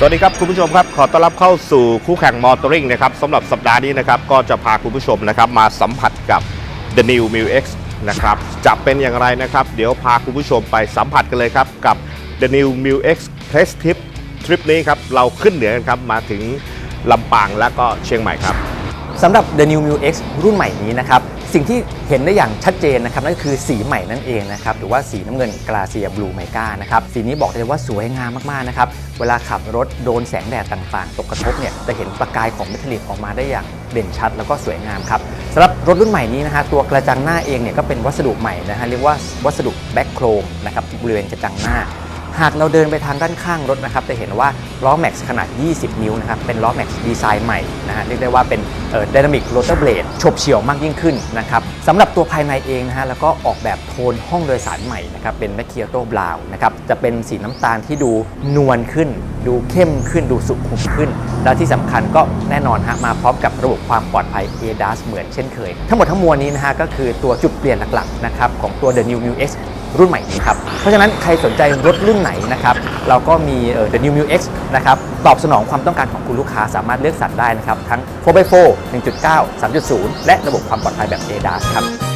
สวัสดีครับ คุณผู้ชมครับ ขอต้อนรับเข้าสู่คู่แข่งมอเตอร์ริงนะครับสำหรับสัปดาห์นี้นะครับก็จะพาคุณผู้ชมนะครับมาสัมผัสกับ The New m u X นะครับจะเป็นอย่างไรนะครับ เดี๋ยวพาคุณผู้ชมไปสัมผัสกันเลยครับ กับ The New m u X Test Trip ทริปนี้ครับ เราขึ้นเหนือกันครับ มาถึงลำปางและก็เชียงใหม่ครับ สำหรับ The New Mu X รุ่นใหม่นี้นะครับ สิ่งที่เห็นได้อย่างชัดเจนนะครับนั่นก็คือสีใหม่นั่นเองนะครับ หรือว่าสีน้ำเงินกลาเซียบลูไมกานะครับ สีนี้บอกเลยว่าสวยงามมากๆนะครับ เวลาขับรถโดนแสงแดดต่างๆ ตกกระทบเนี่ยจะเห็นประกายของเมทัลลิกออกมาได้อย่างเด่นชัด แล้วก็สวยงามครับสำหรับรถรุ่นใหม่นี้นะฮะตัวกระจังหน้าเองเนี่ยก็เป็นวัสดุใหม่นะฮะเรียกว่าวัสดุแบ็คโครมนะครับบริเวณกระจังหน้าหากเราเดินไปทางด้านข้างรถนะครับจะเห็นว่า ล้อแม็กซ์ขนาด 20 นิ้วนะครับ เป็นล้อแม็กซ์ดีไซน์ใหม่นะฮะ เรียกได้ว่าเป็นไดนามิกโรเตอร์เบลดฉบเฉี่ยวมากยิ่งขึ้นนะครับสำหรับตัวภายในเองนะฮะ แล้วก็ออกแบบโทนห้องโดยสารใหม่นะครับ เป็นแมคเคียโตบราวนะครับ จะเป็นสีน้ำตาลที่ดูนวลขึ้น ดูเข้มขึ้น ดูสุขุมขึ้น แล้วที่สำคัญก็แน่นอนฮะ มาพร้อมกับระบบความปลอดภัย ADAS เหมือนเช่นเคย ทั้งหมดทั้งมวลนี้นะฮะ ก็คือตัวจุดเปลี่ยนหลักๆนะครับของตัว The New Mu X รุ่นใหม่นี้ครับ เพราะฉะนั้นใครสนใจรถรุ่นไหนนะครับ เราก็มีเอ่อ The New Mu X นะครับตอบสนองความต้องการของคุณลูกค้าสามารถเลือกสรรได้นะครับ ทั้ง 4x4 1.9 3.0 และระบบความปลอดภัยแบบ ADAS ครับ